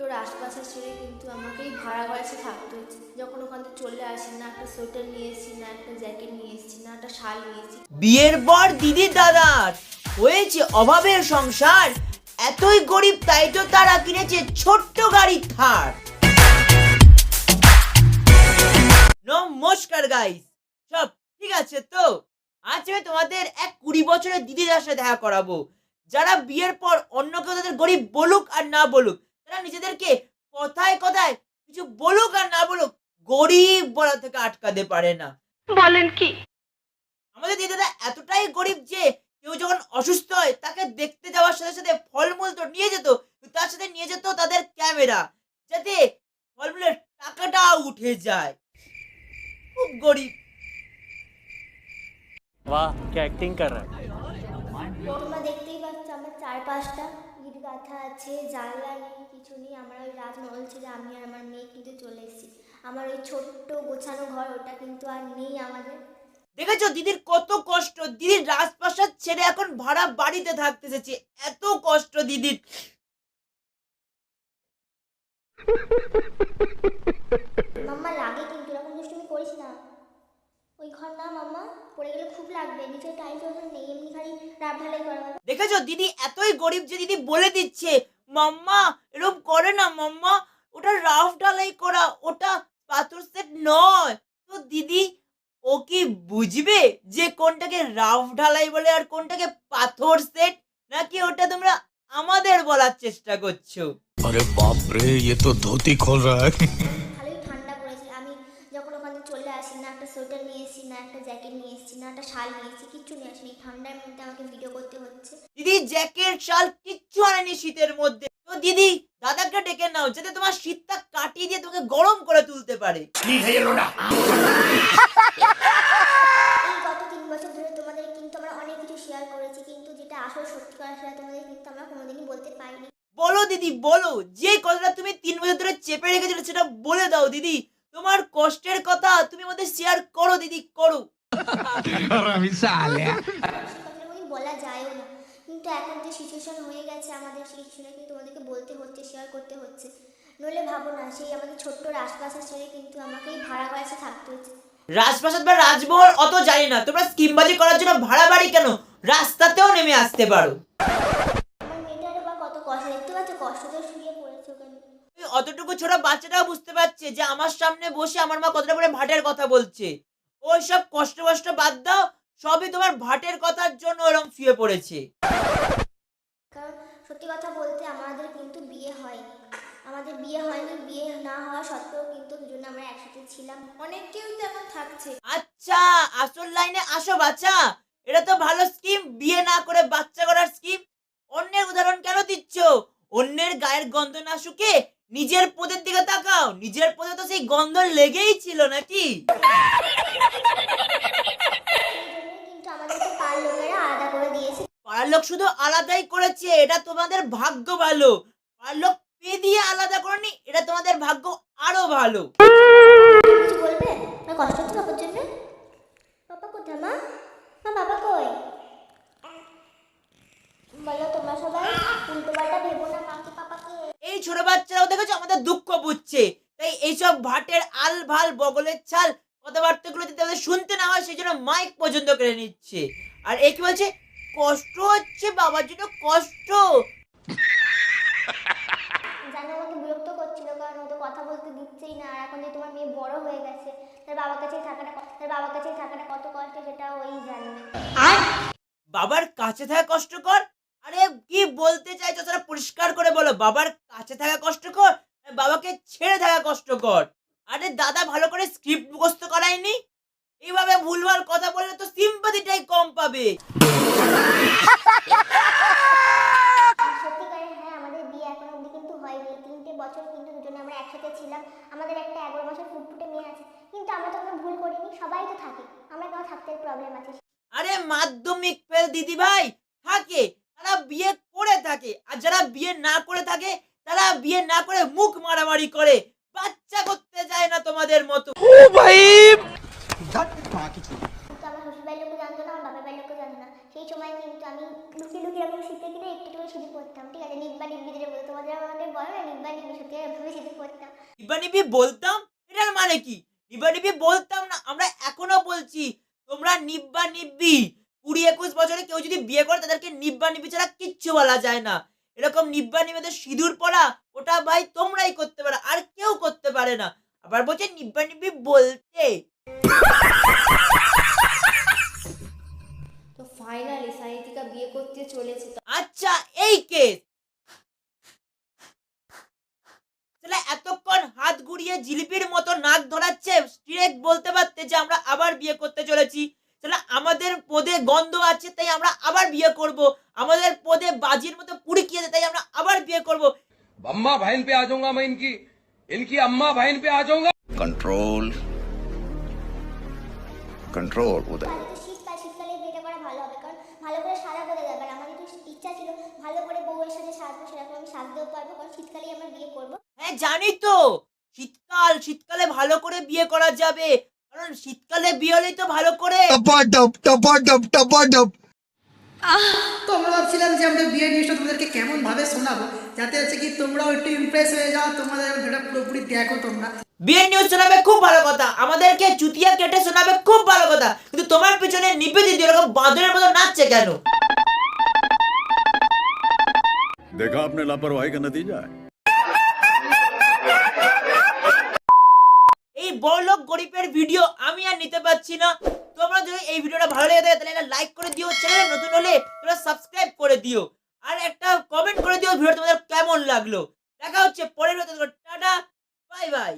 তোর আশপাশে ছেড়ে কিন্তু আমাকেই ভাড়া বাড়িতে থাকতে হচ্ছে। যখন ওখান থেকে চলে আসি না, একটা সোয়েটার নিয়ে এসেছি না, একটা জ্যাকেট নিয়ে এসেছি না, একটা শাল নিয়ে এসেছি। বিয়ের পর দিদি দাদার হয়েছে অভাবের সংসার, এতই গরিব তাই তো তারা কিনেছে ছোট্ট গাড়ির থার। নমস্কার গাইস সব ঠিক আছে তো? আজ আমি তোমাদের এক কুড়ি বছরের দিদিদের সাথে দেখা করাবো। যারা বিয়ের পর অন্য কেউ তাদের গরিব বলুক আর না বলুক তারা নিজেদেরকে কথায় কথায় কিছু বলুক আর না বলুক গরিব বলা থেকে আটকাতে পারে না। বলেন কি? আমাদের দিদিরা এতটাই গরিব যে কেউ যখন অসুস্থ হয় তাকে দেখতে যাওয়ার সাথে সাথে ফলমূল তো নিয়ে যেত তার সাথে নিয়ে যেত তাদের ক্যামেরা যাতে ফলমূলের টাকাটা উঠে যায়। খুব গরিব। বাহ কে অ্যাক্টিং কর তোমরা দেখতেই পাচ্ছ আমার চারপাশটা। গাঁথা আছে, জানলা নেই, কিছু নেই। আমার ওই রাজমহল ছেড়ে আমি আর আমার মেয়ে কিন্তু চলে এসেছি। আমার ওই ছোট্ট গোছানো ঘর, ওটা কিন্তু আর নেই আমাদের। দেখেছ, দিদির কত কষ্ট। দিদির রাজপ্রাসাদ ছেড়ে এখন ভাড়া বাড়িতে থাকতে এসেছে। এত কষ্ট দিদির মাম্মা লাগে কিন্তু এরকম দুষ্টুমি করিস না ওই ঘর না মাম্মা পড়ে গেলে খুব লাগবে নিচে টাইলস ওখানে নেই এমনি খালি রাব ঢালাই করা হবে দেখেছো দিদি এতই গরিব যে দিদি বলে দিচ্ছে মাম্মা এরকম করে না মাম্মা ওটা রাফ ঢালাই করা ওটা পাথর সেট নয় তো দিদি ও কি বুঝবে যে কোনটাকে রাফ ঢালাই বলে আর কোনটাকে পাথর সেট নাকি ওটা তোমরা আমাদের বলার চেষ্টা করছো अरे बाप रे ये तो धोती खोल रहा है সোয়েটার নিয়ে এসেছি না একটা জ্যাকেট নিয়ে এসেছি না একটা শাল নিয়ে এসেছি কিচ্ছু নিয়ে আসিনি ঠান্ডার মধ্যে আমাকে ভিডিও করতে হচ্ছে। দিদি জ্যাকেট শাল কিচ্ছু আনেনি শীতের মধ্যে। তো দিদি দাদাকে ডেকে নাও যাতে তোমার শীতটা কাটিয়ে দিয়ে তোমাকে গরম করে তুলতে পারে। এই গত তিন বছর ধরে তোমাদের কিন্তু আমরা অনেক কিছু শেয়ার করেছি কিন্তু যেটা আসল সত্যি কথা সেটা তোমাদের কিন্তু আমরা কোনোদিনই বলতে পারিনি। বলো দিদি বলো। যে কথাটা তুমি তিন বছর ধরে চেপে রেখেছিলে সেটা বলে দাও দিদি। তোমার কষ্টের কথা তুমি আমাদের শেয়ার করো দিদি করো। কথাটা বলা যায়ও না। কিন্তু এখন যে সিচুয়েশন হয়ে গেছে আমাদের সেই সিচুয়েশনে কিন্তু তোমাদেরকে বলতে হচ্ছে শেয়ার করতে হচ্ছে। নইলে ভাবো না সেই আমাদের ছোট্ট রাজপ্রাসাদ ছেড়ে কিন্তু আমাকেই ভাড়া বাড়িতে থাকতে হচ্ছে। রাজপ্রাসাদ বা রাজমহল অত জানি না। তোমরা স্কিমবাজি করার জন্য ভাড়া বাড়ি কেন? রাস্তাতেও নেমে আসতে পারো আমার মেয়েটারও বা কত কষ্ট দেখতে পাচ্ছ কষ্ট তো শুয়ে পড়েছে ওখানে ওই অতটুকু ছোট বাচ্চাটাও বুঝতে পারছে যে আমার সামনে বসে আমার মা কতটা করে ভাটের কথা বলছে। ওই সব কষ্ট কষ্ট বাদ দাও সবই তোমার ভাটের কথার জন্য ওরকম শুয়ে পড়েছে। কারণ সত্যি কথা বলতে আমাদের কিন্তু বিয়ে হয়নি। আমাদের বিয়ে হয়নি বিয়ে না হওয়া সত্ত্বেও কিন্তু দুজনে আমরা একসাথে ছিলাম। অনেক কেউ তো এখন থাকছে। আচ্ছা আসল লাইনে আসো বাচ্চা এটা তো ভালো স্কিম বিয়ে না করে বাচ্চা করার স্কিম। অন্যের উদাহরণ কেন দিচ্ছ? অন্যের গায়ের গন্ধ না শুকে নিজের পদের দিকে তাকাও। নিজের পদে তো সেই গন্ধ লেগেই ছিল নাকি? পাড়ার লোক শুধু আলাদাই করেছে এটা তোমাদের ভাগ্য ভালো। পাড়ার লোক পেয়ে দিয়ে আলাদা করেনি এটা তোমাদের ভাগ্য আরও ভালো। বলবে? কষ্ট হচ্ছে বাবার জন্য? বাবা কোথায় মা বাবা কই বলো তোমরা সবাই উল্টো পাল্টা ভেবো না মাকে পাপাকে এই ছোট বাচ্চারাও দেখেছ আমাদের দুঃখ বুঝছে তাই এইসব ভাটের আল ভালো বগলের ছাল কথাবার্তাগুলো যদি তাদের শুনতে না হয় সেই জন্য মাইক পর্যন্ত কেড়ে নিচ্ছে। আর এই কি বলছে? কষ্ট হচ্ছে বাবার জন্য কষ্ট। জানি আমাকে বিরক্ত করছিল কারণ ও তো কথা বলতে দিচ্ছেই না। আর এখন যে তোমার মেয়ে বড় হয়ে গেছে তার বাবার কাছেই থাকাটা তার বাবার কাছেই থাকাটা কত কষ্ট সেটা ওই জানবে বাবার কাছে থাকা কষ্টকর? আরে কি বলতে চাইছো? সেটা পরিষ্কার করে বলো বাবার কাছে থাকা কষ্টকর? বাবাকে ছেড়ে থাকা কষ্টকর। আরে দাদা ভালো করে স্ক্রিপ্ট মুখস্থ করায়নি? এইভাবে ভুলভাল কথা বললে তো সিম্পাতিটাই কম পাবে। হ্যাঁ বছর কিন্তু দুজনে আমরা একসাথে ছিলাম। আমাদের একটা এগারো বছর ফুটফুটে মেয়ে আছে। কিন্তু আমরা তো ভুল করিনি সবাই তো থাকে। আমরা কেন থাকতে প্রবলেম আছে। আরে মাধ্যমিক ফেল দিদি ভাই থাকে। তারা বিয়ে করে থাকে। আর যারা বিয়ে না করে থাকে বিয়ে না করে মুখ মারামারি করে। বাচ্চা করতে যায় না তোমাদের মতো। লোকও না সেই সময় কিন্তু আমি লুকিয়ে লুকিয়ে এরকম শীতে কিনে একটু একটু করে সিঁদুর পরতাম ঠিক আছে? নিব্বা নিব্বি যেটা বলতো। তোমাদের আমাদের বলো না নিব্বা নিব্বা সত্যি নিব্বা বলতাম? এটার মানে কি? নিব্বা নিবি বলতাম না আমরা এখনও বলছি তোমরা নিব্বা নিব্বি। কুড়ি একুশ বছরে কেউ যদি বিয়ে করে তাদেরকে নিব্বা নিবি ছাড়া কিচ্ছু বলা যায় না। এরকম নিব্বা নিবেদের সিঁদুর পরা ওটা ভাই তোমরাই করতে পারো আর কেউ করতে পারে না। আবার বলছে নিব্বা নিব্বি বলতে। তো ফাইনালি সানিতিকা বিয়ে করতে চলেছে আচ্ছা এই কেস তাহলে এতক্ষণ হাত ঘুরিয়ে জিলিপির মতো নাক ধরাচ্ছে ডিরেক্ট বলতে পারতে যে আমরা আবার বিয়ে করতে চলেছি। তাহলে আমাদের পদে গন্ধ আছে তাই আমরা আবার বিয়ে করব আমাদের পদে বাজির মতো পুড়ি খেয়েছে তাই আমরা আবার বিয়ে করব अम्मा बहन पे आ जाऊंगा मैं इनकी इनकी अम्मा बहन पे आ जाऊंगा कंट्रोल कंट्रोल उदय তাহলে তো শীতকাল শীতকালে বিয়েটা করা ভালো হবে কারণ ভালো করে সাজা বোঝা যাবে আর আমার একটু ইচ্ছা ছিল ভালো করে বউয়ের সাথে সাজবো সেরকম আমি সাজতেও পারবো কারণ শীতকালেই আমার বিয়ে করবো হ্যাঁ জানি তো শীতকাল শীতকালে ভালো করে বিয়ে করা যাবে কারণ শীতকালে বিয়ে হলেই তো ভালো করে टपाटप टपाटप टपाटप তো আমরা ভাবছিলাম যে আমাদের বিয়ের নিউজটা তোমাদেরকে কেমন ভাবে শোনাবো যাতে হচ্ছে কি তোমরাও একটু ইমপ্রেস হয়ে যাও তোমাদের ভিডিওটা পুরোপুরি দেখো তোমরা বিয়ের নিউজ শোনাবে খুব ভালো কথা আমাদেরকে চুতিয়া কেটে শোনাবে খুব ভালো কথা কিন্তু তোমার পিছনে নিবেদিত এরকম বাঁদরের মতো নাচছে কেন देखा आपने लापरवाही का नतीजा है এই বড়লোক গরিবের ভিডিও আমি আর নিতে পারছি না। তোমরা যদি এই ভিডিওটা ভালো লেগে থাকে, তাহলে একটা লাইক করে দিও চ্যানেল নতুন হলে তোমরা সাবস্ক্রাইব করে দিও। আর একটা কমেন্ট করে দিও ভিডিও তোমাদের কেমন লাগল। দেখা হচ্ছে পরের টাটা বাই বাই